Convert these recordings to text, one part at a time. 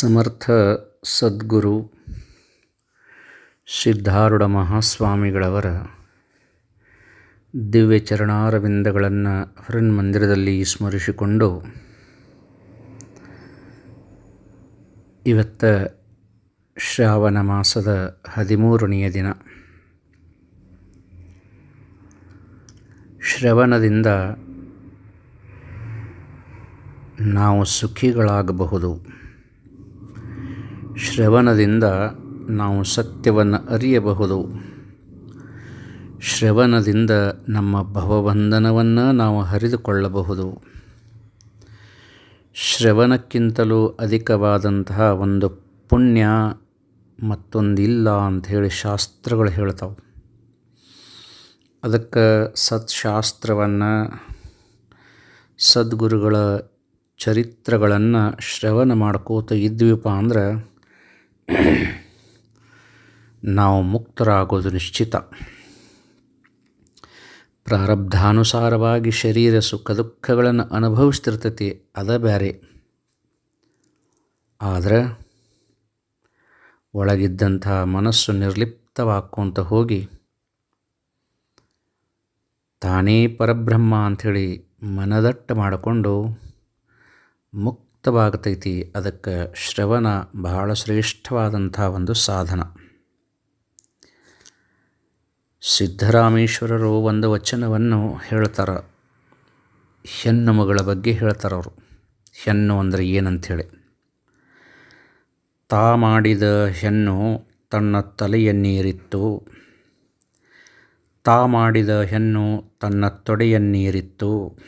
ಸಮರ್ಥ ಸದ್ಗುರು ಸಿದ್ಧಾರೂಢ ಮಹಾಸ್ವಾಮಿಗಳವರ ದಿವ್ಯ ಚರಣಾರವಿಂದಗಳನ್ನು ಹೃನ್ಮಂದಿರದಲ್ಲಿ ಸ್ಮರಿಸಿಕೊಂಡು ಇವತ್ತ ಶ್ರಾವಣ ಮಾಸದ ಹದಿಮೂರನೆಯ ದಿನ. ಶ್ರವಣದಿಂದ ನಾವು ಸುಖಿಗಳಾಗಬಹುದು. ಶ್ರವಣದಿಂದ ನಾವು ಸತ್ಯವನ್ನು ಅರಿಯಬಹುದು. ಶ್ರವಣದಿಂದ ನಮ್ಮ ಭವಬಂಧನವನ್ನು ನಾವು ಹರಿದುಕೊಳ್ಳಬಹುದು ಶ್ರವಣಕ್ಕಿಂತಲೂ ಅಧಿಕವಾದಂತಹ ಒಂದು ಪುಣ್ಯ ಮತ್ತೊಂದಿಲ್ಲ ಅಂಥೇಳಿ ಶಾಸ್ತ್ರಗಳು ಹೇಳ್ತಾವೆ. ಅದಕ್ಕೆ ಸತ್ಶಾಸ್ತ್ರವನ್ನು, ಸದ್ಗುರುಗಳ ಚರಿತ್ರಗಳನ್ನು ಶ್ರವಣ ಮಾಡ್ಕೋತ ಇದ್ವಿಪ್ಪ ಅಂದ್ರೆ ನಾವು ಮುಕ್ತರಾಗೋದು ನಿಶ್ಚಿತ. ಪ್ರಾರಬ್ಧಾನುಸಾರವಾಗಿ ಶರೀರ ಸುಖ ದುಃಖಗಳನ್ನು ಅನುಭವಿಸ್ತಿರ್ತೈತಿ, ಅದ ಬ್ಯಾರೆ. ಆದರೆ ಒಳಗಿದ್ದಂಥ ಮನಸ್ಸು ನಿರ್ಲಿಪ್ತವಾಕ್ಕೊಂತ ಹೋಗಿ ತಾನೇ ಪರಬ್ರಹ್ಮ ಅಂಥೇಳಿ ಮನದಟ್ಟು ಮಾಡಿಕೊಂಡು ಮುಕ್ತವಾಗ್ತೈತಿ ಅದಕ್ಕೆ ಶ್ರವಣ ಬಹಳ ಶ್ರೇಷ್ಠವಾದಂಥ ಒಂದು ಸಾಧನ. ಸಿದ್ಧರಾಮೇಶ್ವರರು ಒಂದು ವಚನವನ್ನು ಹೇಳ್ತಾರ. ಹೆಣ್ಣು ಮಗಳ ಬಗ್ಗೆ ಹೇಳ್ತಾರೆ ಅವರು. ಹೆಣ್ಣು ಅಂದರೆ ಏನಂಥೇಳಿ ತಾ ಮಾಡಿದ ಹೆಣ್ಣು ತನ್ನ ತಲೆಯನ್ನೀರಿತ್ತು ತಾ ಮಾಡಿದ ಹೆಣ್ಣು ತನ್ನ ತೊಡೆಯನ್ನೀರಿತ್ತು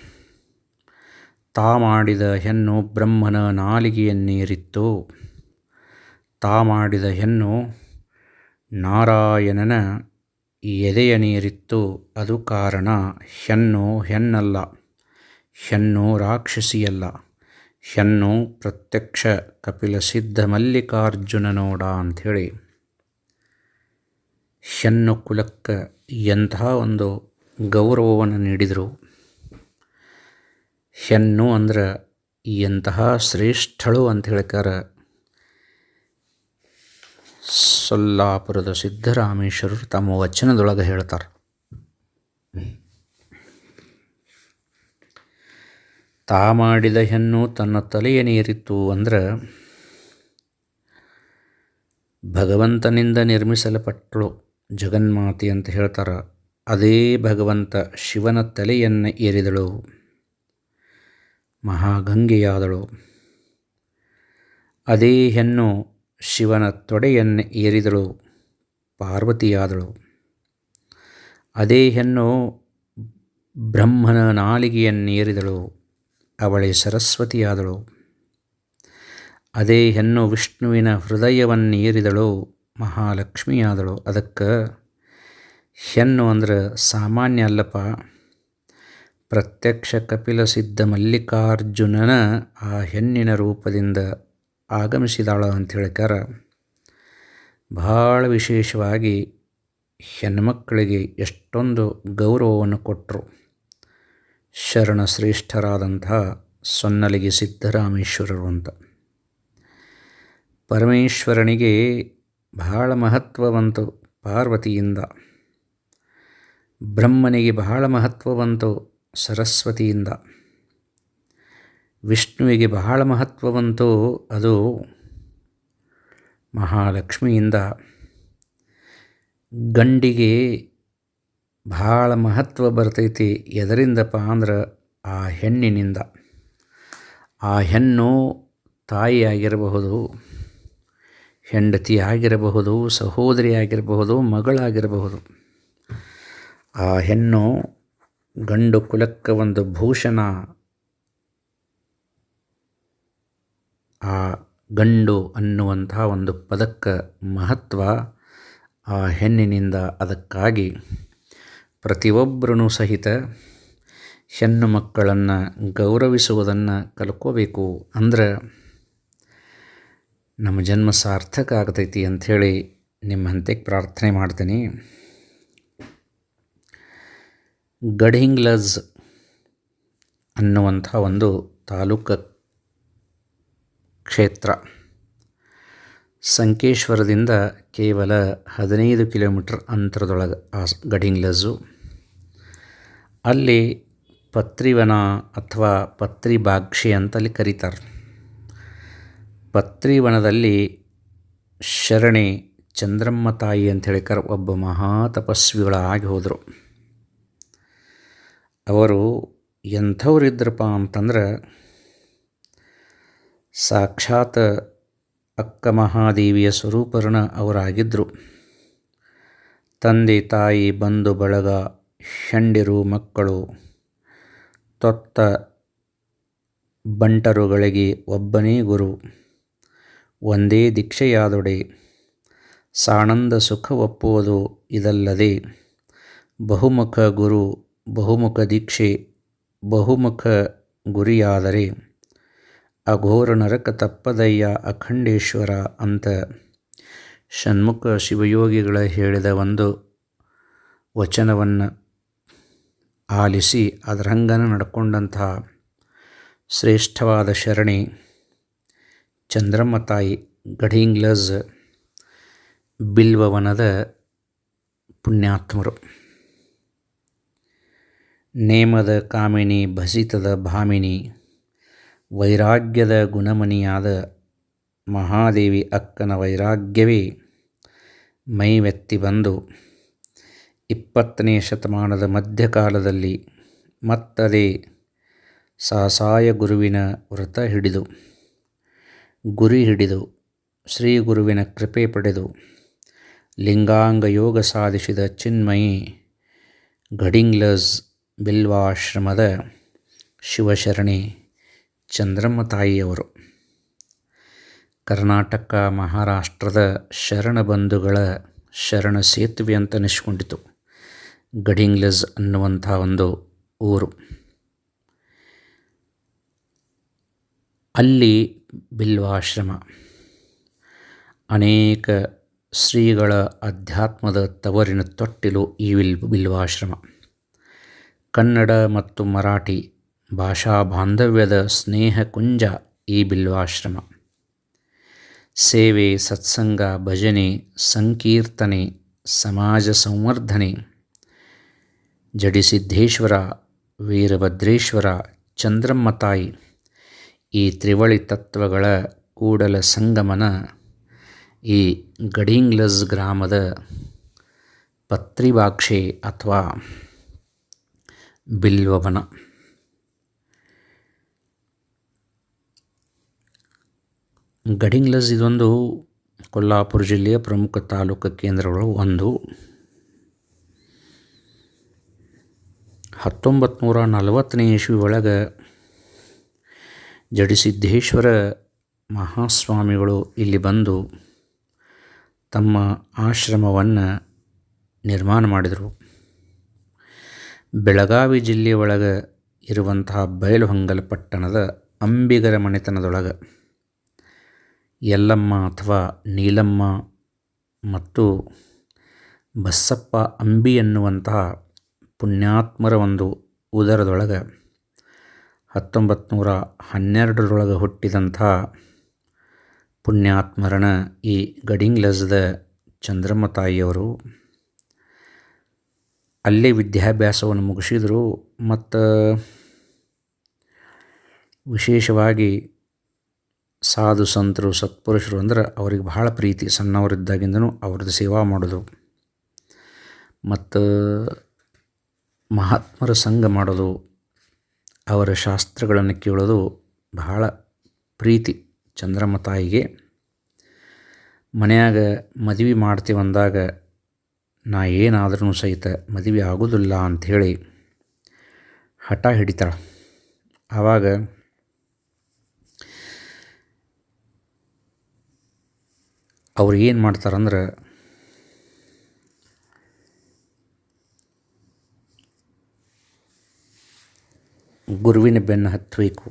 ತಾ ಮಾಡಿದ ಹೆಣ್ಣು ಬ್ರಹ್ಮನ ನಾಲಿಗೆಯನ್ನೇರಿತ್ತು. ತಾ ಮಾಡಿದ ಹೆಣ್ಣು ನಾರಾಯಣನ ಎದೆಯ ನೀರಿತ್ತು ಅದು ಕಾರಣ ಹೆಣ್ಣು ಹೆಣ್ಣಲ್ಲ, ಹೆಣ್ಣು ರಾಕ್ಷಸಿಯಲ್ಲ. ಹೆಣ್ಣು ಪ್ರತ್ಯಕ್ಷ ಕಪಿಲ ಸಿದ್ಧ ಮಲ್ಲಿಕಾರ್ಜುನನೋಡ ಅಂಥೇಳಿ. ಹೆಣ್ಣು ಕುಲಕ್ಕೆ ಎಂತಹ ಒಂದು ಗೌರವವನ್ನು ನೀಡಿದರು. ಹೆಣ್ಣು ಅಂದ್ರೆ ಎಂತಹ ಶ್ರೇಷ್ಠಳು ಅಂತ ಹೇಳ್ಕಾರ ಸೊಲ್ಲಾಪುರದ ಸಿದ್ದರಾಮೇಶ್ವರರು ತಮ್ಮ ವಚನದೊಳಗೆ ಹೇಳ್ತಾರೆ. ತಾ ಮಾಡಿದ ಹೆಣ್ಣು ತನ್ನ ತಲೆಯ ನೀರಿತ್ತು ಅಂದ್ರೆ ಭಗವಂತನಿಂದ ನಿರ್ಮಿಸಲ್ಪಟ್ಟಳು ಜಗನ್ಮಾತೆ ಅಂತ ಹೇಳ್ತಾರೆ. ಅದೇ ಭಗವಂತ ಶಿವನ ತಲೆಯನ್ನು ಏರಿದಳು. ಮಹಾಗಂಗೆಯಾದಳು. ಅದೇ ಹೆಣ್ಣು ಶಿವನ ತೊಡೆಯನ್ನು ಏರಿದಳು, ಪಾರ್ವತಿಯಾದಳು. ಅದೇ ಹೆಣ್ಣು ಬ್ರಹ್ಮನ ನಾಲಿಗೆಯನ್ನೇರಿದಳು ಅವಳೆ ಸರಸ್ವತಿಯಾದಳು. ಅದೇ ಹೆಣ್ಣು ವಿಷ್ಣುವಿನ ಹೃದಯವನ್ನೇರಿದಳು ಮಹಾಲಕ್ಷ್ಮಿಯಾದಳು. ಅದಕ್ಕೆ ಹೆಣ್ಣು ಅಂದ್ರೆ ಸಾಮಾನ್ಯ ಅಲ್ಲಪ್ಪ. ಪ್ರತ್ಯಕ್ಷ ಕಪಿಲ ಸಿದ್ಧ ಮಲ್ಲಿಕಾರ್ಜುನನ ಆ ಹೆಣ್ಣಿನ ರೂಪದಿಂದ ಆಗಮಿಸಿದಾಳ ಅಂತ ಹೇಳ್ಕಾರ ಭಾಳ ವಿಶೇಷವಾಗಿ ಹೆಣ್ಮಕ್ಕಳಿಗೆ ಎಷ್ಟೊಂದು ಗೌರವವನ್ನು ಕೊಟ್ಟರು ಶರಣ ಶ್ರೇಷ್ಠರಾದಂಥ ಸೊನ್ನಲಿಗೆ ಸಿದ್ದರಾಮೇಶ್ವರರು ಅಂತ. ಪರಮೇಶ್ವರನಿಗೆ ಬಹಳ ಮಹತ್ವವಂತು ಪಾರ್ವತಿಯಿಂದ. ಬ್ರಹ್ಮನಿಗೆ ಬಹಳ ಮಹತ್ವವಂತು ಸರಸ್ವತಿಯಿಂದ. ವಿಷ್ಣುವಿಗೆ ಬಹಳ ಮಹತ್ವವಂತೂ ಅದು ಮಹಾಲಕ್ಷ್ಮಿಯಿಂದ. ಗಂಡಿಗೆ ಭಾಳ ಮಹತ್ವ ಬರ್ತೈತಿ. ಎದರಿಂದಪ್ಪ ಅಂದ್ರೆ ಆ ಹೆಣ್ಣಿನಿಂದ. ಆ ಹೆಣ್ಣು ತಾಯಿಯಾಗಿರಬಹುದು ಹೆಂಡತಿ ಆಗಿರಬಹುದು ಸಹೋದರಿ ಆಗಿರಬಹುದು ಮಗಳಾಗಿರಬಹುದು. ಆ ಹೆಣ್ಣು ಗಂಡು ಕುಲಕ್ಕೆ ಒಂದು ಭೂಷಣ. ಆ ಗಂಡು ಅನ್ನುವಂಥ ಒಂದು ಪದಕ್ಕೆ ಮಹತ್ವ ಆ ಹೆಣ್ಣಿನಿಂದ ಅದಕ್ಕಾಗಿ ಪ್ರತಿಯೊಬ್ಬರೂ ಸಹಿತ ಹೆಣ್ಣು ಮಕ್ಕಳನ್ನು ಗೌರವಿಸುವುದನ್ನು ಕಲ್ಕೋಬೇಕು ಅಂದ್ರೆ ನಮ್ಮ ಜನ್ಮ ಸಾರ್ಥಕ ಆಗ್ತೈತಿ ಅಂಥೇಳಿ ನಿಮ್ಮ ಹಂತಕ್ಕೆ ಪ್ರಾರ್ಥನೆ ಮಾಡ್ತೀನಿ. ಗಢಿಂಗ್ಲಜ್ ಅನ್ನುವಂಥ ಒಂದು ತಾಲೂಕ ಕ್ಷೇತ್ರ. ಸಂಕೇಶ್ವರದಿಂದ ಕೇವಲ ಹದಿನೈದು ಕಿಲೋಮೀಟರ್ ಅಂತರದೊಳಗೆ ಆ ಗಡಿಂಗ್ಲಜು ಅಲ್ಲಿ ಪತ್ರಿವನ ಅಥವಾ ಪತ್ರಿಭಾಕ್ಷಿ ಅಂತಲ್ಲಿ ಕರೀತಾರೆ. ಪತ್ರಿವನದಲ್ಲಿ ಶರಣೆ ಚಂದ್ರಮ್ಮ ತಾಯಿ ಅಂತ ಹೇಳಿಕರ ಒಬ್ಬ ಮಹಾ ತಪಸ್ವಿಗಳಾಗಿ ಹೋದರು. ಅವರು ಎಂಥವ್ರಿದ್ರಪ್ಪ ಅಂತಂದ್ರೆ, ಸಾಕ್ಷಾತ್ ಅಕ್ಕ ಮಹಾದೇವಿಯ ಸ್ವರೂಪರ್ಣ ಅವರಾಗಿದ್ದರು ತಂದೆ, ತಾಯಿ, ಬಂಧು, ಬಳಗ, ಷಂಡಿರು, ಮಕ್ಕಳು, ತೊತ್ತ ಬಂಟರುಗಳಿಗೆ ಒಬ್ಬನೇ ಗುರು, ಒಂದೇ ದೀಕ್ಷೆಯಾದೊಡೆ ಸಾಣಂದ ಸುಖ ಒಪ್ಪುವುದು ಇದಲ್ಲದೆ ಬಹುಮುಖ ಗುರು ಬಹುಮುಖ ದೀಕ್ಷೆ, ಬಹುಮುಖ ಗುರಿಯಾದರೆ ಅಘೋರ ನರಕ ತಪ್ಪದಯ್ಯ ಅಖಂಡೇಶ್ವರ ಅಂತ ಷಣ್ಮುಖ ಶಿವಯೋಗಿಗಳ ಹೇಳಿದ ಒಂದು ವಚನವನ್ನು ಆಲಿಸಿ ಅದರಂಗನ ನಡ್ಕೊಂಡಂತಹ ಶ್ರೇಷ್ಠವಾದ ಶರಣಿ ಚಂದ್ರಮ್ಮ ತಾಯಿ ಗಢಿಂಗ್ಲಜ್ ಬಿಲ್ವವನದ ಪುಣ್ಯಾತ್ಮರು. ನೇಮದ ಕಾಮಿನಿ, ಭಸಿತದ ಭಾಮಿನಿ, ವೈರಾಗ್ಯದ ಗುಣಮಣಿಯಾದ ಮಹಾದೇವಿ ಅಕ್ಕನ ವೈರಾಗ್ಯವೇ? ಮೈವೆತ್ತಿ ಬಂದು ಇಪ್ಪತ್ತನೇ ಶತಮಾನದ ಮಧ್ಯಕಾಲದಲ್ಲಿ ಮತ್ತದೇ ಸಾಸಾಯ ಗುರುವಿನ ವ್ರತ ಹಿಡಿದು, ಗುರಿ ಹಿಡಿದು, ಶ್ರೀ ಗುರುವಿನ ಕೃಪೆ ಪಡೆದು ಲಿಂಗಾಂಗ ಯೋಗ ಸಾಧಿಸಿದ ಚಿನ್ಮಯಿ ಗಡಿಂಗ್ಲಜ್ ಬಿಲ್ವಾಶ್ರಮದ ಶಿವಶರಣಿ ಚಂದ್ರಮ್ಮ ತಾಯಿಯವರು ಕರ್ನಾಟಕ ಮಹಾರಾಷ್ಟ್ರದ ಶರಣ ಬಂಧುಗಳ ಶರಣ ಸೇತುವೆ ಅಂತ ಅನಿಸ್ಕೊಂಡಿತು ಗಡಿಂಗ್ಲಸ್ ಅನ್ನುವಂಥ ಒಂದು ಊರು. ಅಲ್ಲಿ ಬಿಲ್ವಾಶ್ರಮ. ಅನೇಕ ಶ್ರೀಗಳ ಅಧ್ಯಾತ್ಮದ ತವರಿನ ತೊಟ್ಟಿಲು ಈ ವಿಲ್ ಬಿಲ್ವಾಶ್ರಮ. ಕನ್ನಡ ಮತ್ತು ಮರಾಠಿ ಭಾಷಾ ಬಾಂಧವ್ಯದ ಸ್ನೇಹ ಕುಂಜ ಈ ಬಿಲ್ವಾಶ್ರಮ. ಸೇವೆ, ಸತ್ಸಂಗ, ಭಜನೆ, ಸಂಕೀರ್ತನೆ, ಸಮಾಜ ಸಂವರ್ಧನೆ, ಜಡಿಸಿದ್ದೇಶ್ವರ, ವೀರಭದ್ರೇಶ್ವರ, ಚಂದ್ರಮ್ಮ ತಾಯಿ ಈ ತ್ರಿವಳಿ ತತ್ವಗಳ ಕೂಡಲ ಸಂಗಮನ ಈ ಗಡಿಂಗ್ಲಸ್ ಗ್ರಾಮದ ಪತ್ರಿಭಾಕ್ಷೆ ಅಥವಾ ಬಿಲ್ವವನ. ಗಡಿಂಗ್ಲಸ್ ಇದೊಂದು ಕೊಲ್ಲಾಪುರ ಜಿಲ್ಲೆಯ ಪ್ರಮುಖ ತಾಲೂಕು ಕೇಂದ್ರಗಳು ಒಂದು. ಹತ್ತೊಂಬತ್ತು ನೂರ ನಲವತ್ತನೇ ಇಸ್ವಿ ಒಳಗೆ ಜಡಿಸಿದ್ದೇಶ್ವರ ಮಹಾಸ್ವಾಮಿಗಳು ಇಲ್ಲಿ ಬಂದು ತಮ್ಮ ಆಶ್ರಮವನ್ನು ನಿರ್ಮಾಣ ಮಾಡಿದರು. ಬೆಳಗಾವಿ ಜಿಲ್ಲೆ ಒಳಗೆ ಇರುವಂತಹ ಬಯಲುಹೊಂಗಲ ಪಟ್ಟಣದ ಅಂಬಿಗರ ಮನೆತನದೊಳಗೆ ಯಲ್ಲಮ್ಮ ಅಥವಾ ನೀಲಮ್ಮ ಮತ್ತು ಬಸಪ್ಪ ಅಂಬಿ ಎನ್ನುವಂತಹ ಪುಣ್ಯಾತ್ಮರ ಒಂದು ಉದರದೊಳಗೆ ಹತ್ತೊಂಬತ್ತು ನೂರ ಹನ್ನೆರಡರೊಳಗೆ ಹುಟ್ಟಿದಂಥ ಪುಣ್ಯಾತ್ಮರನ ಈ ಗಡಿಂಗ್ಲಜ್ದ ಚಂದ್ರಮ್ಮ ತಾಯಿಯವರು ಅಲ್ಲೇ ವಿದ್ಯಾಭ್ಯಾಸವನ್ನು ಮುಗಿಸಿದರು. ಮತ್ತು ವಿಶೇಷವಾಗಿ ಸಾಧು ಸಂತರು, ಸತ್ಪುರುಷರು ಅಂದ್ರೆ ಅವ್ರಿಗೆ ಭಾಳ ಪ್ರೀತಿ. ಸಣ್ಣವರಿದ್ದಾಗಿಂದನೂ ಅವ್ರದ್ದು ಸೇವಾ ಮಾಡೋದು ಮತ್ತು ಮಹಾತ್ಮರ ಸಂಘ ಮಾಡೋದು, ಅವರ ಶಾಸ್ತ್ರಗಳನ್ನು ಕೇಳೋದು ಬಹಳ ಪ್ರೀತಿ. ಚಂದ್ರಮ್ಮ ತಾಯಿಗೆ ಮನೆಯಾಗ ಮದುವೆ ಮಾಡ್ತೀವಿ ಅಂದಾಗ ನಾ ಏನಾದ್ರೂ ಸಹಿತ ಮದುವೆ ಆಗೋದಿಲ್ಲ ಅಂಥೇಳಿ ಹಠ ಹಿಡಿತಾಳೆ. ಆವಾಗ ಅವ್ರು ಏನು ಮಾಡ್ತಾರಂದ್ರೆ ಗುರುವಿನ ಬೆನ್ನು ಹತ್ತಬೇಕು,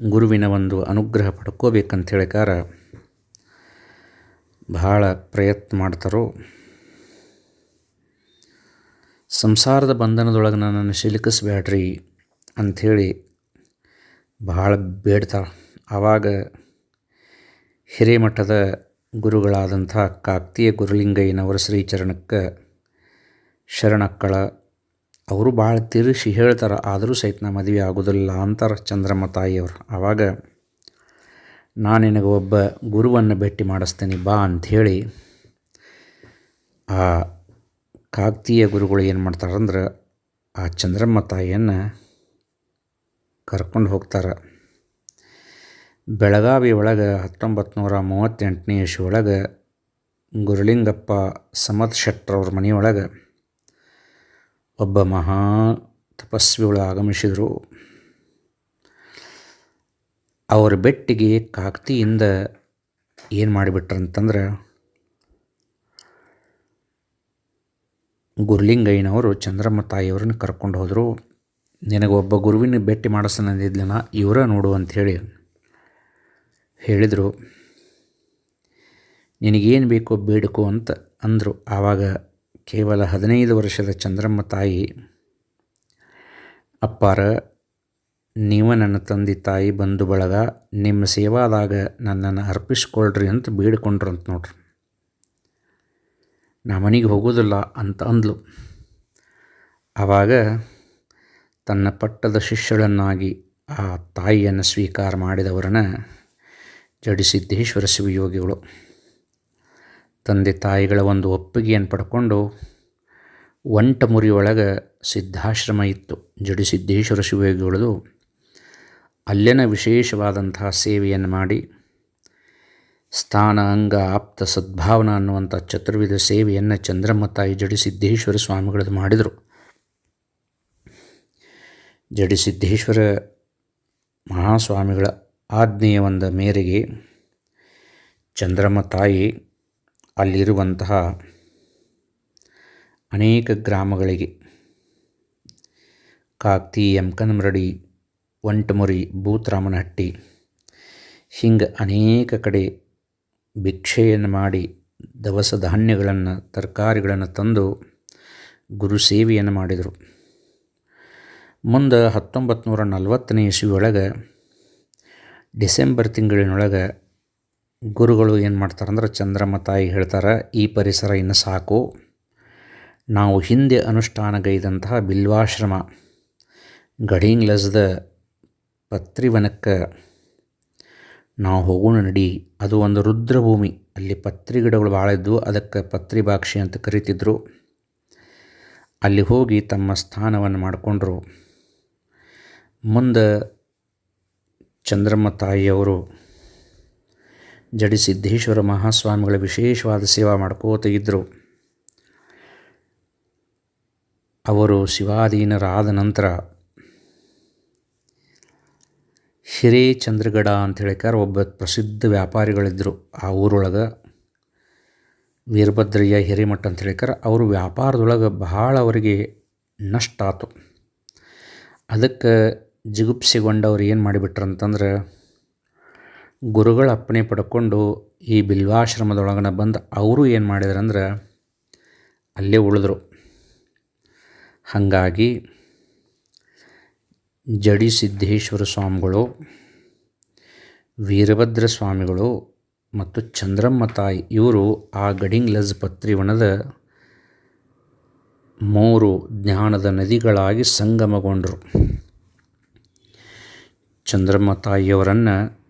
ಗುರುವಿನ ಒಂದು ಅನುಗ್ರಹ ಪಡ್ಕೋಬೇಕಂತ ಹೇಳಿಕಾರ ಭಾಳ ಪ್ರಯತ್ನ ಮಾಡ್ತಾರೋ ಸಂಸಾರದ ಬಂಧನದೊಳಗೆ ನನ್ನನ್ನು ಸಿಲುಕಿಸ್ಬೇಡ್ರಿ ಅಂಥೇಳಿ ಬಹಳ ಬೇಡ್ತಾರೆ ಆವಾಗ ಹಿರೇಮಠದ ಗುರುಗಳಾದಂಥ ಕಾಕ್ತೀಯ ಗುರುಲಿಂಗಯ್ಯನವರ ಶ್ರೀಚರಣಕ್ಕೆ ಶರಣಕ್ಕಳ, ಅವರು ಭಾಳ ತಿರುಸಿ ಹೇಳ್ತಾರೆ, ಆದರೂ ಸಹಿತ ನಾ ಮದುವೆ ಆಗೋದಿಲ್ಲ ಅಂತಾರೆ ಚಂದ್ರಮ್ಮ ತಾಯಿಯವರು. ಆವಾಗ ನಾನು ನಿನಗೆ ಒಬ್ಬ ಗುರುವನ್ನು ಭೇಟಿ ಮಾಡಿಸ್ತೀನಿ ಬಾ ಅಂಥೇಳಿ ಆ ಕಾಕ್ತಿಯ ಗುರುಗಳು ಏನು ಮಾಡ್ತಾರಂದ್ರೆ ಆ ಚಂದ್ರಮ್ಮ ತಾಯಿಯನ್ನು ಕರ್ಕೊಂಡು ಹೋಗ್ತಾರೆ. ಬೆಳಗಾವಿ ಒಳಗೆ ಹತ್ತೊಂಬತ್ತು ನೂರ ಮೂವತ್ತೆಂಟನೇ ಇಶು ಒಳಗೆ ಗುರುಲಿಂಗಪ್ಪ ಸಮತ್ ಶೆಟ್ರವ್ರ ಮನೆಯೊಳಗೆ ಒಬ್ಬ ಮಹಾ ತಪಸ್ವಿಗಳು ಆಗಮಿಸಿದರು. ಅವರ ಬೆಟ್ಟಿಗೆ ಕಾಕ್ತಿಯಿಂದ ಏನು ಮಾಡಿಬಿಟ್ರಂತಂದ್ರೆ ಗುರುಲಿಂಗಯ್ಯನವರು ಚಂದ್ರಮ್ಮ ತಾಯಿಯವ್ರನ್ನ ಕರ್ಕೊಂಡು ಹೋದರು. ನಿನಗೊಬ್ಬ ಗುರುವಿನ ಭೇಟಿ ಮಾಡಿಸ್ತಾನಂದಿದ್ಲನ ಇವರ ನೋಡು ಅಂಥೇಳಿ ಹೇಳಿದರು. ನಿನಗೇನು ಬೇಕೋ ಬೇಡಕೋ ಅಂತ ಅಂದರು. ಆವಾಗ ಕೇವಲ ಹದಿನೈದು ವರ್ಷದ ಚಂದ್ರಮ್ಮ ತಾಯಿ, ಅಪ್ಪಾರ, ನೀವು ನನ್ನ ತಂದೆ ತಾಯಿ ಬಂಧು ಬಳಗ, ನಿಮ್ಮ ಸೇವಾದಾಗ ನನ್ನನ್ನು ಅರ್ಪಿಸ್ಕೊಳ್ರಿ ಅಂತ ಬೇಡಿಕೊಂಡ್ರು ಅಂತ ನೋಡ್ರಿ. ನಾ ಮನೆಗೆ ಹೋಗೋದಿಲ್ಲ ಅಂತ ಅಂದ್ಲು. ಆವಾಗ ತನ್ನ ಪಟ್ಟದ ಶಿಷ್ಯಳನ್ನಾಗಿ ಆ ತಾಯಿಯನ್ನು ಸ್ವೀಕಾರ ಮಾಡಿದವರನ್ನ ಜಡಿಸಿದ್ದೇಶ್ವರ ಶಿವಯೋಗಿಗಳು. ತಂದೆ ತಾಯಿಗಳ ಒಂದು ಒಪ್ಪಿಗೆಯನ್ನು ಪಡ್ಕೊಂಡು ಒಂಟ ಮುರಿಯೊಳಗೆ ಸಿದ್ಧಾಶ್ರಮ ಇತ್ತು. ಜಡಿಸಿದ್ದೇಶ್ವರ ಶಿವಯೋಗಿಗಳದು ಅಲ್ಲಿನ ವಿಶೇಷವಾದಂತಹ ಸೇವೆಯನ್ನು ಮಾಡಿ ಸ್ಥಾನ ಅಂಗ ಆಪ್ತ ಸದ್ಭಾವನಾ ಅನ್ನುವಂಥ ಚತುರ್ವಿಧ ಸೇವೆಯನ್ನು ಚಂದ್ರಮ್ಮ ತಾಯಿ ಜಡಿಸಿದ್ದೇಶ್ವರ ಸ್ವಾಮಿಗಳದ್ದು ಮಾಡಿದರು. ಜಡಿಸಿದ್ದೇಶ್ವರ ಮಹಾಸ್ವಾಮಿಗಳ ಆಜ್ಞೆಯ ಒಂದು ಮೇರೆಗೆ ಚಂದ್ರಮ್ಮ ತಾಯಿ ಅಲ್ಲಿರುವಂತಹ ಅನೇಕ ಗ್ರಾಮಗಳಿಗೆ ಕಾಕ್ತಿ ಎಂಕನಮರಡಿ ಒಂಟಮುರಿ, ಭೂತರಾಮನಹಟ್ಟಿ ಹಿಂಗೆ ಅನೇಕ ಕಡೆ ಭಿಕ್ಷೆಯನ್ನು ಮಾಡಿ ದವಸ ಧಾನ್ಯಗಳನ್ನು ತರಕಾರಿಗಳನ್ನು ತಂದು ಗುರು ಸೇವೆಯನ್ನು ಮಾಡಿದರು. ಮುಂದೆ ಹತ್ತೊಂಬತ್ತು ನೂರ ನಲವತ್ತನೇ ಇಸ್ವಿಯೊಳಗೆ ಡಿಸೆಂಬರ್ ತಿಂಗಳಿನೊಳಗೆ ಗುರುಗಳು ಏನು ಮಾಡ್ತಾರಂದ್ರೆ ಚಂದ್ರಮ್ಮ ತಾಯಿ ಹೇಳ್ತಾರೆ, ಈ ಪರಿಸರ ಇನ್ನು ಸಾಕು. ನಾವು ಹಿಂದೆ ಅನುಷ್ಠಾನಗೈದಂತಹ ಬಿಲ್ವಾಶ್ರಮ ಗಡಿಂಗ್ಲಸ್ದ ಪತ್ರಿವನಕ್ಕೆ ನಾವು ಹೋಗೋಣ ನಡಿ. ಅದು ಒಂದು ರುದ್ರಭೂಮಿ. ಅಲ್ಲಿ ಪತ್ರಿ ಗಿಡಗಳು ಭಾಳ ಇದ್ದವು ಅದಕ್ಕೆ ಪತ್ರಿ ಬಾಕ್ಷಿ ಅಂತ ಕರಿತಿದ್ರು. ಅಲ್ಲಿ ಹೋಗಿ ತಮ್ಮ ಸ್ಥಾನವನ್ನು ಮಾಡಿಕೊಂಡ್ರು. ಮುಂದೆ ಚಂದ್ರಮ್ಮ ತಾಯಿಯವರು ಜಡಿಸಿದ್ದೇಶ್ವರ ಮಹಾಸ್ವಾಮಿಗಳ ವಿಶೇಷವಾದ ಸೇವಾ ಮಾಡ್ಕೋತ ಇದ್ದರು ಅವರು ಶಿವಾಧೀನರಾದ ನಂತರ ಹಿರೇ ಚಂದ್ರಗಡ ಅಂತ ಹೇಳಿಕಾರ ಒಬ್ಬ ಪ್ರಸಿದ್ಧ ವ್ಯಾಪಾರಿಗಳಿದ್ದರು ಆ ಊರೊಳಗೆ. ವೀರಭದ್ರಯ್ಯ ಹಿರೇಮಠ ಅಂತ ಹೇಳಿಕಾರ ಅವರು ವ್ಯಾಪಾರದೊಳಗೆ ಬಹಳ ಅವರಿಗೆ ನಷ್ಟ ಆತು. ಅದಕ್ಕೆ ಜಿಗುಪ್ಸೆಗೊಂಡವ್ರು ಏನು ಮಾಡಿಬಿಟ್ರು ಅಂತಂದ್ರೆ ಗುರುಗಳ ಅಪ್ಪಣೆ ಪಡ್ಕೊಂಡು ಈ ಬಿಲ್ವಾಶ್ರಮದೊಳಗನ ಬಂದು ಅವರು ಏನು ಮಾಡಿದ್ರಂದ್ರೆ ಅಲ್ಲೇ ಉಳಿದ್ರು. ಹಾಗಾಗಿ ಜಡಿ ಸಿದ್ದೇಶ್ವರ ಸ್ವಾಮಿಗಳು, ವೀರಭದ್ರ ಸ್ವಾಮಿಗಳು ಮತ್ತು ಚಂದ್ರಮ್ಮ ತಾಯಿ, ಇವರು ಆ ಗಡಿಂಗ್ ಲಜ್ ಪತ್ರಿವಣದ ಮೂರು ಜ್ಞಾನದ ನದಿಗಳಾಗಿ ಸಂಗಮಗೊಂಡರು. ಚಂದ್ರಮ್ಮ ತಾಯಿಯವರನ್ನು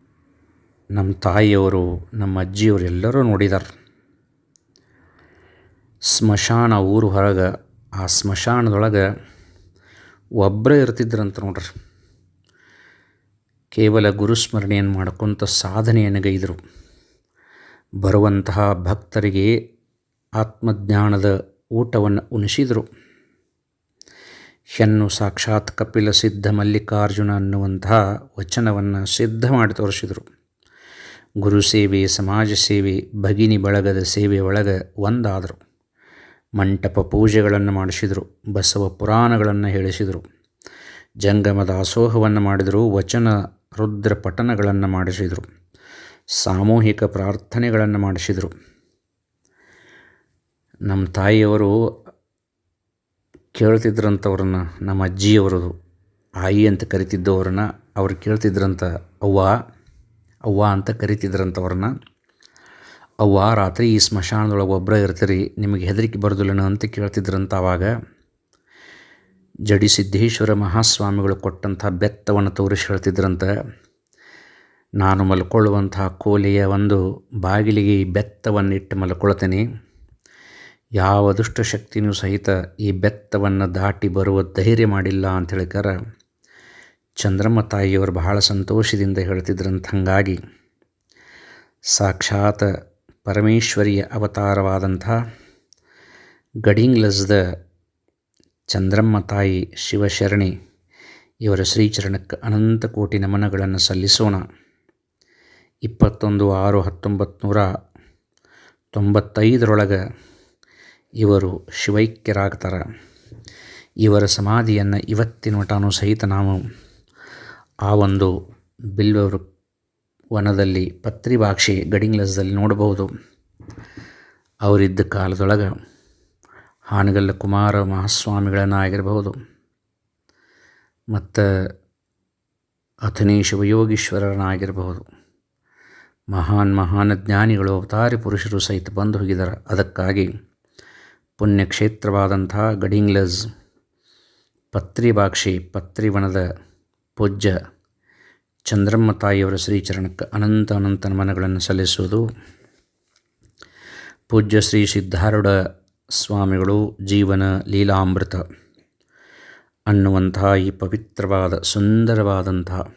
ನಮ್ಮ ತಾಯಿಯವರು, ನಮ್ಮ ಅಜ್ಜಿಯವರೆಲ್ಲರೂ ನೋಡಿದಾರೆ. ಸ್ಮಶಾನ ಊರು ಹೊರಗೆ, ಆ ಸ್ಮಶಾನದೊಳಗೆ ಒಬ್ಬರೇ ಇರ್ತಿದ್ರಂತ ನೋಡ್ರಿ. ಕೇವಲ ಗುರುಸ್ಮರಣೆಯನ್ನು ಮಾಡ್ಕೊತ ಸಾಧನೆಯನ್ನು ಗೈದರು ಬರುವಂತಹ ಭಕ್ತರಿಗೆ ಆತ್ಮಜ್ಞಾನದ ಊಟವನ್ನು ಉಣಿಸಿದರು. ಹೆಣ್ಣು ಸಾಕ್ಷಾತ್ ಕಪಿಲ ಸಿದ್ಧ ಮಲ್ಲಿಕಾರ್ಜುನ ಅನ್ನುವಂತಹ ವಚನವನ್ನು ಸಿದ್ಧ ಮಾಡಿ ತೋರಿಸಿದರು. ಗುರು ಸೇವೆ, ಸಮಾಜ ಸೇವೆ, ಭಗಿನಿ ಬಳಗದ ಸೇವೆ ಒಳಗೆ ಒಂದಾದರು. ಮಂಟಪ ಪೂಜೆಗಳನ್ನು ಮಾಡಿಸಿದರು, ಬಸವ ಪುರಾಣಗಳನ್ನು ಹೇಳಿಸಿದರು ಜಂಗಮ ದಾಸೋಹವನ್ನು ಮಾಡಿದರು, ವಚನ ರುದ್ರ ಪಠನಗಳನ್ನು ಮಾಡಿಸಿದರು, ಸಾಮೂಹಿಕ ಪ್ರಾರ್ಥನೆಗಳನ್ನು ಮಾಡಿಸಿದರು. ನಮ್ಮ ತಾಯಿಯವರು ಕೇಳ್ತಿದ್ರಂಥವ್ರನ್ನ, ನಮ್ಮ ಅಜ್ಜಿಯವರದು, ಆಯಿ ಅಂತ ಕರಿತಿದ್ದವ್ರನ್ನ ಅವ್ರು ಕೇಳ್ತಿದ್ರಂತ, ಅವ್ವ ಅವ್ವ ಅಂತ ಕರಿತಿದ್ರಂಥವ್ರನ್ನ ಅವ್ವ, ರಾತ್ರಿ ಈ ಸ್ಮಶಾನದೊಳಗೆ ಒಬ್ಬರೇ ಇರ್ತೀರಿ, ನಿಮಗೆ ಹೆದರಿಕೆ ಬರೋದಿಲ್ಲನ ಅಂತ ಕೇಳ್ತಿದ್ರಂತ ಆವಾಗ ಜಡಿ ಸಿದ್ದೇಶ್ವರ ಮಹಾಸ್ವಾಮಿಗಳು ಕೊಟ್ಟಂಥ ಬೆತ್ತವನ್ನು ತೋರಿಸಿ ಹೇಳ್ತಿದ್ರಂತೆ, ನಾನು ಮಲ್ಕೊಳ್ಳುವಂತಹ ಕೋಲಿಯ ಒಂದು ಬಾಗಿಲಿಗೆ ಈ ಬೆತ್ತವನ್ನು ಇಟ್ಟು ಮಲ್ಕೊಳ್ತೀನಿ. ಯಾವ ದುಷ್ಟಶಕ್ತಿನೂ ಸಹಿತ ಈ ಬೆತ್ತವನ್ನು ದಾಟಿ ಬರುವ ಧೈರ್ಯ ಮಾಡಿಲ್ಲ ಅಂತ ಹೇಳಿಕಾರ ಚಂದ್ರಮ್ಮ ತಾಯಿಯವರು ಬಹಳ ಸಂತೋಷದಿಂದ ಹೇಳ್ತಿದ್ರಂತ ಹಾಗಾಗಿ, ಸಾಕ್ಷಾತ್ ಪರಮೇಶ್ವರಿಯ ಅವತಾರವಾದಂಥ ಗಡಿಂಗ್ಲಸ್ದ ಚಂದ್ರಮ್ಮ ತಾಯಿ ಶಿವಶರಣಿ, ಇವರ ಶ್ರೀಚರಣಕ್ಕೆ ಅನಂತ ಕೋಟಿ ನಮನಗಳನ್ನು ಸಲ್ಲಿಸೋಣ. ಇಪ್ಪತ್ತೊಂದು ಆರು ಹತ್ತೊಂಬತ್ತು ನೂರ ತೊಂಬತ್ತೈದರೊಳಗೆ ಇವರು ಶಿವೈಕ್ಯರಾಗ್ತಾರೆ. ಇವರ ಸಮಾಧಿಯನ್ನು ಇವತ್ತಿನ ಮಟನೂ ಸಹಿತ ನಾವು ಆ ಒಂದು ಬಿಲ್ವ ವನದಲ್ಲಿ ಪತ್ರಿಭಾಕ್ಷಿ ಗಡಿಂಗ್ಲಸ್ದಲ್ಲಿ ನೋಡಬಹುದು. ಅವರಿದ್ದ ಕಾಲದೊಳಗೆ ಹಾನಗಲ್ಲ ಕುಮಾರ ಮಹಾಸ್ವಾಮಿಗಳನ್ನು ಆಗಿರಬಹುದು ಮತ್ತು ಅಥನಿ ಶಿವಯೋಗೀಶ್ವರನಾಗಿರಬಹುದು ಮಹಾನ್ ಮಹಾನ್ ಜ್ಞಾನಿಗಳು, ಅವತಾರಿ ಪುರುಷರು ಸಹಿತ ಬಂದು ಹೋಗಿದ್ದಾರೆ ಅದಕ್ಕಾಗಿ ಪುಣ್ಯಕ್ಷೇತ್ರವಾದಂಥ ಗಡಿಂಗ್ಲಸ್ ಪತ್ರಿಭಾಕ್ಷಿ ಪತ್ರಿವನದ ಪೂಜ್ಯ ಚಂದ್ರಮ್ಮ ತಾಯಿಯವರ ಶ್ರೀಚರಣಕ್ಕೆ ಅನಂತ ಅನಂತ ನಮನಗಳನ್ನು ಸಲ್ಲಿಸುವುದು. ಪೂಜ್ಯ ಶ್ರೀ ಸಿದ್ಧಾರೂಢ ಸ್ವಾಮಿಗಳು ಜೀವನ ಲೀಲಾಮೃತ. ಅನ್ನುವಂತಹ ಈ ಪವಿತ್ರವಾದ, ಸುಂದರವಾದಂತಹ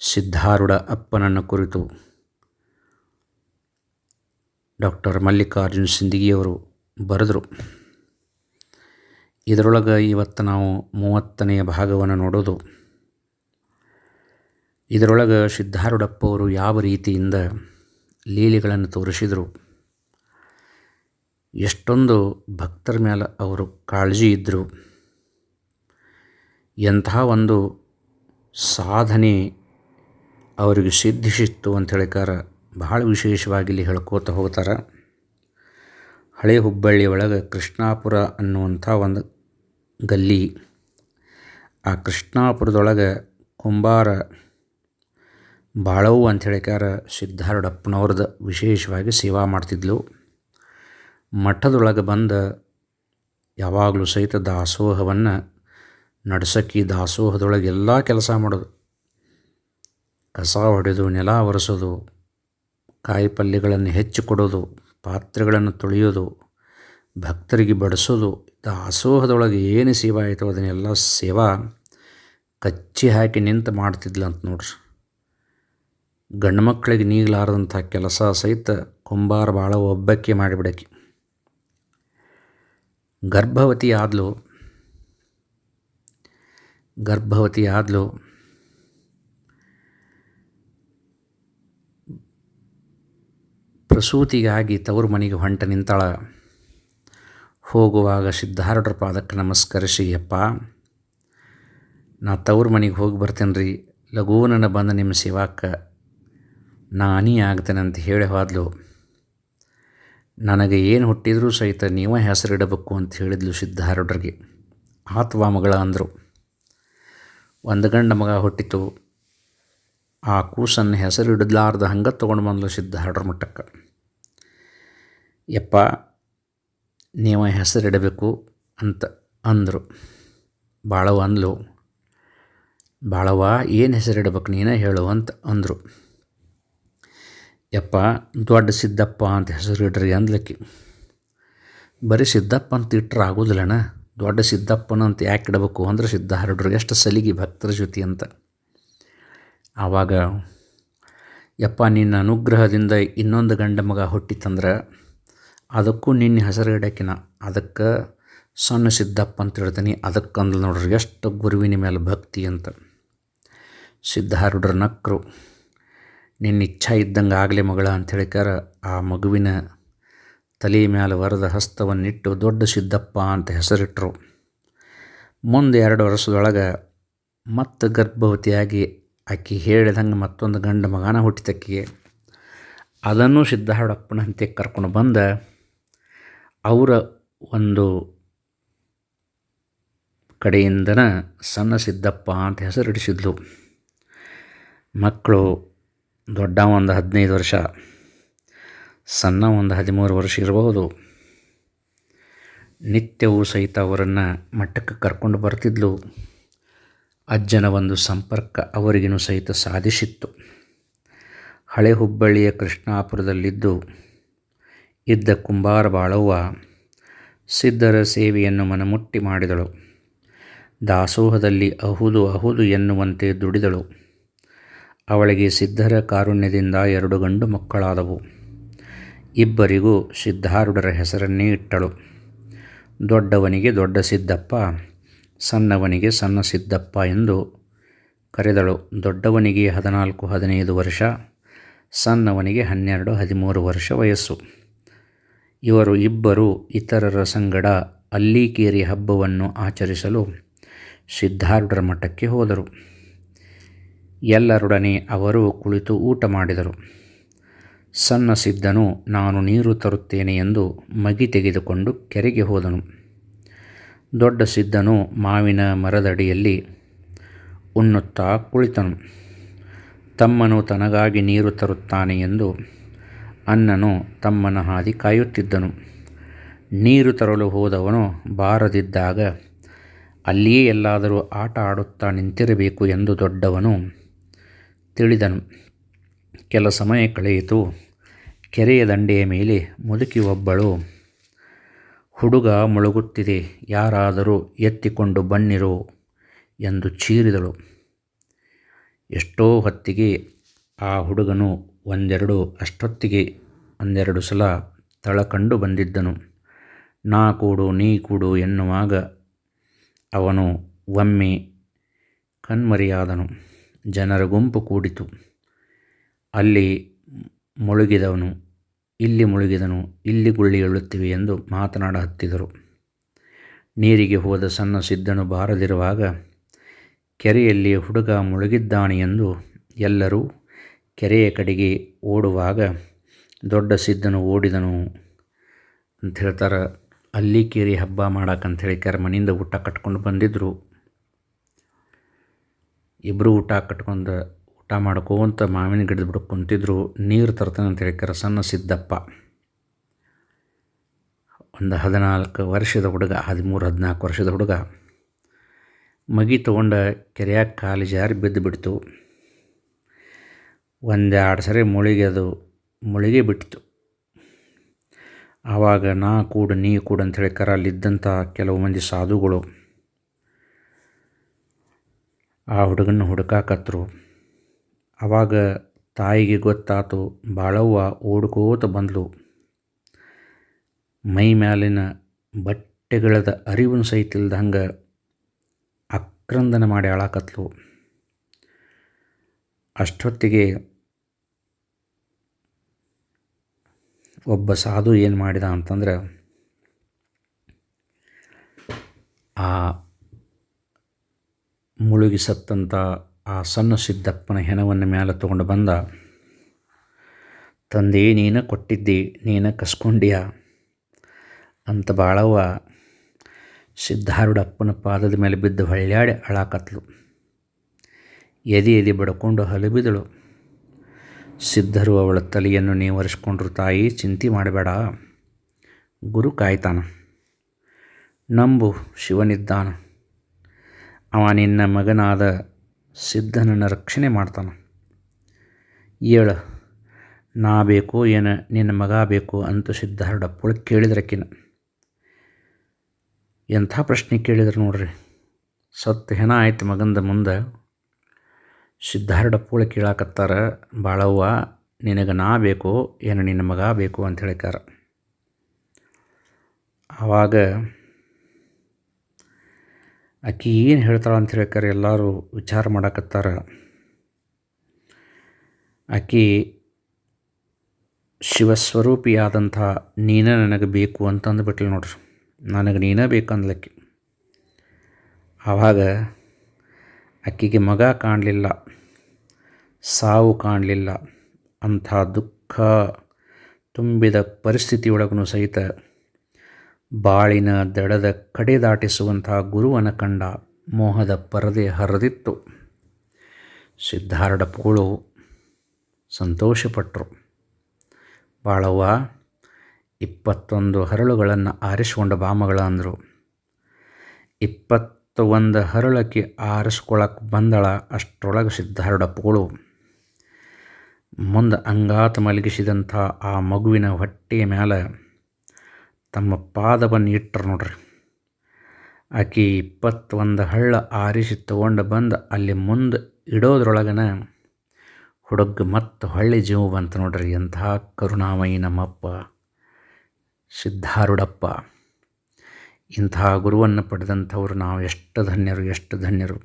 ಸಿದ್ಧಾರೂಢ ಅಪ್ಪನನ್ನು ಕುರಿತು ಡಾಕ್ಟರ್ ಮಲ್ಲಿಕಾರ್ಜುನ್ ಸಿಂದಗಿಯವರು ಬರೆದರು. ಇದರೊಳಗೆ ಇವತ್ತು ನಾವು ಮೂವತ್ತನೆಯ ಭಾಗವನ್ನು ನೋಡೋದು. ಇದರೊಳಗೆ ಸಿದ್ಧಾರೂಢಪ್ಪವರು ಯಾವ ರೀತಿಯಿಂದ ಲೀಲೆಗಳನ್ನು ತೋರಿಸಿದರು? ಎಷ್ಟೊಂದು ಭಕ್ತರ ಮೇಲೆ ಅವರು ಕಾಳಜಿ ಇದ್ದರು ಎಂಥ ಒಂದು ಸಾಧನೆ ಅವರಿಗೆ ಸಿದ್ಧಿಸಿತ್ತು ಅಂತ ಹೇಳಿಕಾರ ಬಹಳ ವಿಶೇಷವಾಗಿ ಇಲ್ಲಿ ಹೇಳ್ಕೋತ ಹೋಗ್ತಾರೆ. ಹಳೆ ಹುಬ್ಬಳ್ಳಿ ಒಳಗೆ ಕೃಷ್ಣಾಪುರ ಅನ್ನುವಂಥ ಒಂದು ಗಲ್ಲಿ, ಆ ಕೃಷ್ಣಾಪುರದೊಳಗೆ ಕುಂಬಾರ ಬಾಳವು ಅಂತ ಹೇಳಿಕಾರ ಸಿದ್ಧಾರೂಢಪ್ಪನವ್ರದ್ದು ವಿಶೇಷವಾಗಿ ಸೇವಾ ಮಾಡ್ತಿದ್ಲು. ಮಠದೊಳಗೆ ಬಂದ ಯಾವಾಗಲೂ ಸಹಿತ ದಾಸೋಹವನ್ನು ನಡ್ಸಕ್ಕಿ ದಾಸೋಹದೊಳಗೆ ಎಲ್ಲ ಕೆಲಸ ಮಾಡೋದು. ಕಸ ಹೊಡೆದು, ನೆಲ ಒರೆಸೋದು, ಕಾಯಿ ಪಲ್ಯಗಳನ್ನು ಹೆಚ್ಚು ಕೊಡೋದು, ಪಾತ್ರೆಗಳನ್ನು ತೊಳೆಯೋದು, ಭಕ್ತರಿಗೆ ಬಡಿಸೋದು, ದಾಸೋಹದೊಳಗೆ ಏನು ಸೇವಾ ಆಯಿತು ಅದನ್ನೆಲ್ಲ ಸೇವಾ ಕಚ್ಚಿ ಹಾಕಿ ನಿಂತು ಮಾಡ್ತಿದ್ಲಂತ ನೋಡ್ರಿ. ಗಂಡು ಮಕ್ಕಳಿಗೆ ನೀಗಲಾರದಂಥ ಕೆಲಸ ಸಹಿತ ಕುಂಬಾರ ಭಾಳ ಒಬ್ಬಕ್ಕೆ ಮಾಡಿಬಿಡಕ್ಕೆ ಗರ್ಭವತಿ ಆದಲು ಗರ್ಭವತಿ ಆದಲು ಪ್ರಸೂತಿಗಾಗಿ ತವರು ಮನೆಗೆ ಹೊಂಟ ನಿಂತಾಳ. ಹೋಗುವಾಗ ಸಿದ್ಧಾರೂಢರ ಪಾದಕ್ಕೆ ನಮಸ್ಕರಿಸಿ, ಅಪ್ಪ, ನಾ ತವ್ರ ಮನೆಗೆ ಹೋಗಿ ಬರ್ತೇನೆ ರೀ ಲಘೂನನ ಬಂದು ನಿಮ್ಮ ಸೇವಾಕ್ಕೆ ನಾನೇ ಆಗ್ತೇನೆ ಅಂತ ಹೇಳಿ ಹೋದ್ಲು. ನನಗೆ ಏನು ಹುಟ್ಟಿದರೂ ಸಹಿತ ನೀವೇ ಹೆಸರಿಡಬೇಕು ಅಂತ ಹೇಳಿದ್ಲು ಸಿದ್ಧಾರೂಢರಿಗೆ. ಆತ್ವಾ ಮಗಳ ಅಂದರು. ಒಂದು ಗಂಡ ಮಗ ಹುಟ್ಟಿತು. ಆ ಕೂಸನ್ನು ಹೆಸರಿಡಲಾರ್ದ ಹಂಗೆ ತೊಗೊಂಡು ಬಂದ್ಲು ಸಿದ್ಧಾರೂಢರ ಮಟ್ಟಕ್ಕೆ ಯಪ್ಪ, ನೀವು ಹೆಸರಿಡಬೇಕು ಅಂತ ಅಂದರು. ಬಾಳವ ಅಂದ್ಲು. ಬಾಳವ ಏನು ಹೆಸರಿಡಬೇಕು ನೀನೇ ಹೇಳು ಅಂತ ಅಂದರು. ಯಪ್ಪ, ದೊಡ್ಡ ಸಿದ್ದಪ್ಪ ಅಂತ ಹೆಸರು ಇಡ್ರಿ ಅಂದ್ಲಕ್ಕಿ. ಬರೀ ಸಿದ್ದಪ್ಪ ಅಂತ ಇಟ್ಟರೆ ಆಗೋದಿಲ್ಲಣ್ಣ. ದೊಡ್ಡ ಸಿದ್ದಪ್ಪನ ಅಂತ ಯಾಕೆ ಇಡಬೇಕು ಅಂದ್ರೆ ಸಿದ್ಧಾರೂಢರಿಗೆ ಎಷ್ಟು ಸಲಿಗೆ ಭಕ್ತರ ಜೊತೆ ಅಂತ. ಆವಾಗ, ಯಪ್ಪ, ನಿನ್ನ ಅನುಗ್ರಹದಿಂದ ಇನ್ನೊಂದು ಗಂಡ ಮಗ ಹುಟ್ಟಿತಂದ್ರೆ ಅದಕ್ಕೂ ನಿನ್ನ ಹೆಸರು ಇಡಕ್ಕಿನ ಅದಕ್ಕೆ ಸಣ್ಣ ಸಿದ್ದಪ್ಪ ಅಂತ ಹೇಳ್ತೀನಿ ಅದಕ್ಕೆ ಅಂದ್ಲು ನೋಡ್ರಿ, ಎಷ್ಟು ಗುರುವಿನ ಮೇಲೆ ಭಕ್ತಿ ಅಂತ. ಸಿದ್ಧಾರೂಢರ ನಕ್ಕರು ನಿನ್ನ ಇಚ್ಛಾ ಇದ್ದಂಗೆ ಆಗಲಿ ಮಗಳ ಅಂತ ಹೇಳಿಕಾರ ಆ ಮಗುವಿನ ತಲೆ ಮೇಲೆ ವರದ ಹಸ್ತವನ್ನಿಟ್ಟು ದೊಡ್ಡ ಸಿದ್ದಪ್ಪ ಅಂತ ಹೆಸರಿಟ್ಟರು ಮುಂದೆ ಎರಡು ವರ್ಷದೊಳಗೆ ಮತ್ತೆ ಗರ್ಭವತಿಯಾಗಿ ಆಕೆ ಹೇಳಿದಂಗೆ ಮತ್ತೊಂದು ಗಂಡ ಮಗನ ಹುಟ್ಟಿತಕ್ಕಿಗೆ ಅದನ್ನು ಸಿದ್ಧಾರೂಢಪ್ಪನಂತೆ ಕರ್ಕೊಂಡು ಬಂದ ಅವರ ಒಂದು ಕಡೆಯಿಂದನ ಸಣ್ಣ ಸಿದ್ದಪ್ಪ ಅಂತ ಹೆಸರಿಡಿಸಿದ್ಲು. ಮಕ್ಕಳು ದೊಡ್ಡ ಒಂದು ಹದಿನೈದು ವರ್ಷ, ಸಣ್ಣ ಒಂದು ಹದಿಮೂರು ವರ್ಷ ಇರಬಹುದು. ನಿತ್ಯವೂ ಸಹಿತ ಅವರನ್ನು ಮಠಕ್ಕೆ ಕರ್ಕೊಂಡು ಬರ್ತಿದ್ಲು. ಅಜ್ಜನ ಒಂದು ಸಂಪರ್ಕ ಅವರಿಗಿನೂ ಸಹಿತ ಸಾಧಿಸಿತ್ತು. ಹಳೆ ಹುಬ್ಬಳ್ಳಿಯ ಕೃಷ್ಣಾಪುರದಲ್ಲಿದ್ದು ಇದ್ದ ಕುಂಬಾರ ಬಾಳವ್ವ ಸಿದ್ಧರ ಸೇವೆಯನ್ನು ಮನಮುಟ್ಟಿ ಮಾಡಿದಳು. ದಾಸೋಹದಲ್ಲಿ ಅಹುದು ಅಹುದು ಎನ್ನುವಂತೆ ದುಡಿದಳು. ಅವಳಿಗೆ ಸಿದ್ಧರ ಕಾರುಣ್ಯದಿಂದ ಎರಡು ಗಂಡು ಮಕ್ಕಳಾದವು. ಇಬ್ಬರಿಗೂ ಸಿದ್ಧಾರುಡರ ಹೆಸರನ್ನೇ ಇಟ್ಟಳು. ದೊಡ್ಡವನಿಗೆ ದೊಡ್ಡ ಸಿದ್ದಪ್ಪ, ಸಣ್ಣವನಿಗೆ ಸಣ್ಣ ಸಿದ್ದಪ್ಪ ಎಂದು ಕರೆದಳು. ದೊಡ್ಡವನಿಗೆ ಹದಿನಾಲ್ಕು, ಹದಿನೈದು ವರ್ಷ, ಸಣ್ಣವನಿಗೆ ಹನ್ನೆರಡು, ಹದಿಮೂರು ವರ್ಷ ವಯಸ್ಸು. ಇವರು ಇಬ್ಬರು ಇತರರ ಸಂಗಡ ಅಲ್ಲಿಕೇರಿ ಹಬ್ಬವನ್ನು ಆಚರಿಸಲು ಸಿದ್ಧಾರುಡರ ಮಠಕ್ಕೆ ಹೋದರು. ಎಲ್ಲರೊಡನೆ ಅವರು ಕುಳಿತು ಊಟ ಮಾಡಿದರು. ಸಣ್ಣ ಸಿದ್ಧನು, ನಾನು ನೀರು ತರುತ್ತೇನೆ ಎಂದು ಮಗಿ ತೆಗೆದುಕೊಂಡು ಕೆರೆಗೆ ಹೋದನು. ದೊಡ್ಡ ಸಿದ್ಧನು ಮಾವಿನ ಮರದಡಿಯಲ್ಲಿ ಉಣ್ಣುತ್ತಾ ಕುಳಿತನು. ತಮ್ಮನು ತನಗಾಗಿ ನೀರು ತರುತ್ತಾನೆ ಎಂದು ಅನ್ನನು ತಮ್ಮನ ಹಾದಿ ಕಾಯುತ್ತಿದ್ದನು. ನೀರು ತರಲು ಹೋದವನು ಬಾರದಿದ್ದಾಗ ಅಲ್ಲಿಯೇ ಎಲ್ಲಾದರೂ ಆಟ ಆಡುತ್ತಾ ನಿಂತಿರಬೇಕು ಎಂದು ದೊಡ್ಡವನು ತಿಳಿದನು. ಕೆಲ ಸಮಯ ಕಳೆಯಿತು. ಕೆರೆಯ ದಂಡೆಯ ಮೇಲೆ ಮುದುಕಿ ಒಬ್ಬಳು ಹುಡುಗ ಮುಳುಗುತ್ತಿದೆ, ಯಾರಾದರೂ ಎತ್ತಿಕೊಂಡು ಬನ್ನಿರೋ ಎಂದು ಚೀರಿದಳು. ಎಷ್ಟೋ ಹೊತ್ತಿಗೆ ಆ ಹುಡುಗನು ಒಂದೆರಡು, ಅಷ್ಟೊತ್ತಿಗೆ ಒಂದೆರಡು ಸಲ ತಳಕಂಡು ಬಂದಿದ್ದನು. ನಾ ಕೂಡು, ನೀ ಕೂಡು ಎನ್ನುವಾಗ ಅವನು ಒಮ್ಮೆ ಕಣ್ಮರಿಯಾದನು. ಜನರ ಗುಂಪು ಕೂಡಿತು. ಅಲ್ಲಿ ಮುಳುಗಿದವನು, ಇಲ್ಲಿ ಮುಳುಗಿದನು ಇಲ್ಲಿ ಗುಳ್ಳಿ ಏಳುತ್ತಿವೆ ಎಂದು ಮಾತನಾಡ ಹತ್ತಿದರು. ನೀರಿಗೆ ಹೋದ ಸಣ್ಣ ಸಿದ್ದನು ಬಾರದಿರುವಾಗ ಕೆರೆಯಲ್ಲಿ ಹುಡುಗ ಮುಳುಗಿದ್ದಾನೆ ಎಂದು ಎಲ್ಲರೂ ಕೆರೆಯ ಕಡೆಗೆ ಓಡುವಾಗ ದೊಡ್ಡ ಸಿದ್ದನು ಓಡಿದನು. ಅಂತ ಹೇಳ್ತಾರೆ ಅಲ್ಲಿ ಕೇರಿ ಹಬ್ಬ ಮಾಡಕ್ಕಂಥೇಳಿ ಕೆರೆ ಮನೆಯಿಂದ ಊಟ ಕಟ್ಕೊಂಡು ಬಂದಿದ್ದರು ಇಬ್ಬರು ಊಟ ಕಟ್ಕೊಂಡು ಊಟ ಮಾಡ್ಕೋಂತ ಮಾವಿನ ಗಿಡದ ಬಿಡ ಕುಂತಿದ್ರು, ನೀರು ತರ್ತಾನೆ ಅಂತ ಹೇಳಿ ಸಣ್ಣ ಸಿದ್ದಪ್ಪ. ಒಂದು ಹದಿನಾಲ್ಕು ವರ್ಷದ ಹುಡುಗ, ಹದಿಮೂರು, ಹದಿನಾಲ್ಕು ವರ್ಷದ ಹುಡುಗ ಮಗಿ ತೊಗೊಂಡ ಕೆರೆಯಾಗ ಕಾಲು ಜಾರಿ ಬಿದ್ದು ಬಿಡ್ತು. ಒಂದೆರಡು ಸರಿ ಮುಳಿಗೆ ಅದು ಮುಳುಗಿ ಬಿಟ್ಟಿತು ಆವಾಗ ನಾ ಕೂಡ ನೀ ಕೂಡ ಅಂತ ಹೇಳಿ ಅಲ್ಲಿದ್ದಂಥ ಕೆಲವು ಮಂದಿ ಸಾಧುಗಳು ಆ ಹುಡುಗನ ಹುಡುಕಾಕತ್ರು. ಆವಾಗ ತಾಯಿಗೆ ಗೊತ್ತಾತು, ಬಾಳವ್ವ ಓಡ್ಕೋತ ಬಂದಳು ಮೈ ಮ್ಯಾಲಿನ ಬಟ್ಟೆಗಳದ ಅರಿವನ್ನು ಸಹಿತ ಇಲ್ದಂಗೆ ಆಕ್ರಂದನ ಮಾಡಿ ಅಳಾಕತ್ಲು. ಅಷ್ಟೊತ್ತಿಗೆ ಒಬ್ಬ ಸಾಧು ಏನು ಮಾಡಿದ ಅಂತಂದ್ರೆ, ಆ ಮುಳುಗಿ ಸತ್ತಂಥ ಆ ಸಣ್ಣ ಸಿದ್ದಪ್ಪನ ಹೆಣವನ್ನು ಮೇಲೆ ತಗೊಂಡು ಬಂದ, ತಂದೆ, ನೀನು ಕೊಟ್ಟಿದ್ದಿ, ನೀನು ಕಸ್ಕೊಂಡಿಯ ಅಂತ ಬಾಳವ್ವ ಸಿದ್ಧಾರುಡಪ್ಪನ ಪಾದದ ಮೇಲೆ ಬಿದ್ದು ಹೊಳ್ಯಾಡಿ ಅಳಾಕತ್ಲು. ಎದೆ ಎದೆ ಬಡ್ಕೊಂಡು ಹಲಬಿದಳು. ಸಿದ್ಧರು ಅವಳ ತಲೆಯನ್ನು ನೀವು ಒರೆಸ್ಕೊಂಡ್ರು ತಾಯಿ, ಚಿಂತೆ ಮಾಡಬೇಡ. ಗುರು ಕಾಯ್ತಾನ. ನಂಬು, ಶಿವನಿದ್ದಾನ. ಅವ ನಿನ್ನ ಮಗನಾದ ಸಿದ್ಧನನ್ನು ರಕ್ಷಣೆ ಮಾಡ್ತಾನೆ. ಏಳು, ನಾ ಬೇಕು ಏನು ನಿನ್ನ ಮಗ ಬೇಕು ಅಂತ ಸಿದ್ಧಾರ್ಡಪ್ಪಳು ಕೇಳಿದ್ರಕ್ಕಿನ ಎಂಥ ಪ್ರಶ್ನೆ ಕೇಳಿದ್ರು ನೋಡ್ರಿ. ಸತ್ತು ಹೆಣ ಆಯ್ತು ಮಗಂದ ಮುಂದೆ. ಸಿದ್ಧಾರ್ಡಪ್ಪಳು ಕೇಳಾಕತ್ತಾರ, ಬಾಳವ್ವ, ನಿನಗೆ ನಾ ಬೇಕು ಏನು ನಿನ್ನ ಮಗ ಬೇಕು ಅಂತ ಹೇಳಿಕಾರ ಆವಾಗ ಆಕಿ ಏನು ಹೇಳ್ತಾಳೆ ಅಂತ ಹೇಳ್ಕಾರೆ, ಎಲ್ಲರೂ ವಿಚಾರ ಮಾಡಕತ್ತಾರ. ಆಕಿ, ಶಿವಸ್ವರೂಪಿಯಾದಂಥ ನೀನ ನನಗೆ ಬೇಕು ಅಂತಂದು ನೋಡ್ರಿ. ನನಗೆ ನೀನೇ ಬೇಕಂದ್ಲಕ್ಕಿ ಆವಾಗ ಆಕೆಗೆ ಮಗ ಕಾಣಲಿಲ್ಲ, ಸಾವು ಕಾಣಲಿಲ್ಲ, ಅಂಥ ದುಃಖ ತುಂಬಿದ ಪರಿಸ್ಥಿತಿಯೊಳಗೂ ಸಹಿತ ಬಾಳಿನ ದಡದ ಕಡೆ ದಾಟಿಸುವಂಥ ಗುರುವನ ಕಂಡ ಮೋಹದ ಪರದೆ ಹರಿದಿತ್ತು. ಸಿದ್ಧಾರಡಪ್ಪಗಳು ಸಂತೋಷಪಟ್ಟರು ಬಾಳವ್ವ, ಇಪ್ಪತ್ತೊಂದು ಹರಳುಗಳನ್ನು ಆರಿಸ್ಕೊಂಡ ಬಾಮಗಳ ಅಂದರು. ಇಪ್ಪತ್ತು ಒಂದು ಹರಳಕ್ಕೆ ಆರಿಸ್ಕೊಳಕ್ಕೆ ಬಂದಳ ಅಷ್ಟರೊಳಗೆ ಸಿದ್ಧಾರಡಪ್ಪಗಳು ಮುಂದೆ ಅಂಗಾತ ಮಲಗಿಸಿದಂಥ ಆ ಮಗುವಿನ ಹೊಟ್ಟೆಯ ಮೇಲೆ ತಮ್ಮ ಪಾದವನ್ನು ಇಟ್ಟರು ನೋಡ್ರಿ. ಆಕೆ ಇಪ್ಪತ್ತೊಂದು ಹಳ್ಳ ಆರಿಸಿ ತಗೊಂಡು ಬಂದು ಅಲ್ಲಿ ಮುಂದೆ ಇಡೋದ್ರೊಳಗನ ಹುಡುಗ ಮತ್ತು ಹಳ್ಳಿ ಜೀವ ಬಂತು ನೋಡ್ರಿ. ಎಂಥ ಕರುಣಾಮಯಿ ನಮ್ಮಪ್ಪ ಸಿದ್ಧಾರುಡಪ್ಪ ಇಂಥ ಗುರುವನ್ನು ಪಡೆದಂಥವ್ರು ನಾವು ಎಷ್ಟು ಧನ್ಯರು ಎಷ್ಟು ಧನ್ಯರು.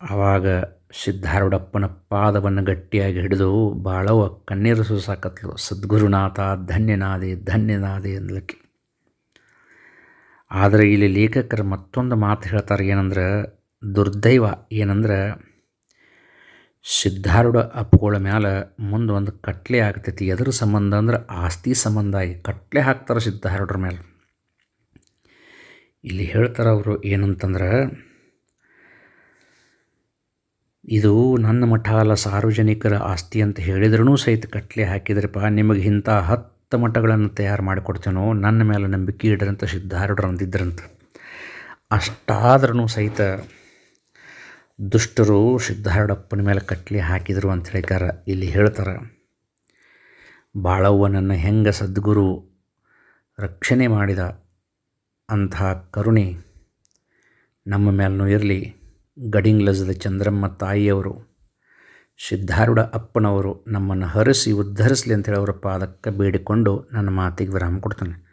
ಆವಾಗ ಸಿದ್ಧಾರೂಢಪ್ಪನ ಪಾದವನ್ನು ಗಟ್ಟಿಯಾಗಿ ಹಿಡಿದು ಬಾಳವ ಕಣ್ಣೀರು ಸುಸಾಕತ್ಲು. ಸದ್ಗುರುನಾಥ, ಧನ್ಯನಾದೆ ಧನ್ಯನಾದೆ ಅಂದ್ಲಕ್ಕೆ ಆದರೆ ಇಲ್ಲಿ ಲೇಖಕರು ಮತ್ತೊಂದು ಮಾತು ಹೇಳ್ತಾರೆ ಏನಂದ್ರೆ, ದುರ್ದೈವ ಏನಂದ್ರೆ, ಸಿದ್ಧಾರೂಢ ಅಪ್ಪಗಳ ಮ್ಯಾಲೆ ಮುಂದೆ ಒಂದು ಕಟ್ಲೆ ಆಗ್ತೈತಿ. ಎದ್ರ ಸಂಬಂಧ ಅಂದ್ರೆ ಆಸ್ತಿ ಸಂಬಂಧ ಆಗಿ ಕಟ್ಲೆ ಹಾಕ್ತಾರೆ ಸಿದ್ಧಾರೂಢರ ಮೇಲೆ ಇಲ್ಲಿ ಹೇಳ್ತಾರೆ ಅವರು ಏನಂತಂದ್ರೆ ಇದು ನನ್ನ ಮಠ ಅಲ್ಲ, ಸಾರ್ವಜನಿಕರ ಆಸ್ತಿ ಅಂತ ಹೇಳಿದ್ರೂ ಸಹಿತ ಕಟ್ಲೆ ಹಾಕಿದ್ರಪ್ಪ ನಿಮಗೆ ಇಂಥ ಹತ್ತು ಮಠಗಳನ್ನು ತಯಾರು ಮಾಡಿಕೊಡ್ತೇನೋ, ನನ್ನ ಮೇಲೆ ನಂಬಿಕೆ ಇಡ್ರಂತ ಸಿದ್ಧಾರೂಢರು ಅಷ್ಟಾದ್ರೂ ಸಹಿತ ದುಷ್ಟರು ಸಿದ್ಧಾರೂಢಪ್ಪನ ಮೇಲೆ ಕಟ್ಲೆ ಹಾಕಿದರು ಅಂತ ಹೇಳ್ತಾರೆ ಇಲ್ಲಿ ಹೇಳ್ತಾರೆ. ಬಾಳವ್ವನನ್ನು ಹೆಂಗ ಸದ್ಗುರು ರಕ್ಷಣೆ ಮಾಡಿದ ಅಂಥ ಕರುಣೆ ನಮ್ಮ ಮೇಲೂ ಇರಲಿ. ಗಡಿಂಗ್ಲಜದ ಚಂದ್ರಮ್ಮ ತಾಯಿಯವರು, ಸಿದ್ಧಾರೂಢ ಅಪ್ಪನವರು ನಮ್ಮನ್ನು ಹರಿಸಿ ಉದ್ಧರಿಸಲಿ ಅಂತೇಳಿ ಅವರ ಪಾದಕ್ಕೆ ಬೇಡಿಕೊಂಡು ನನ್ನ ಮಾತಿಗೆ ವಿರಾಮ ಕೊಡ್ತಾನೆ.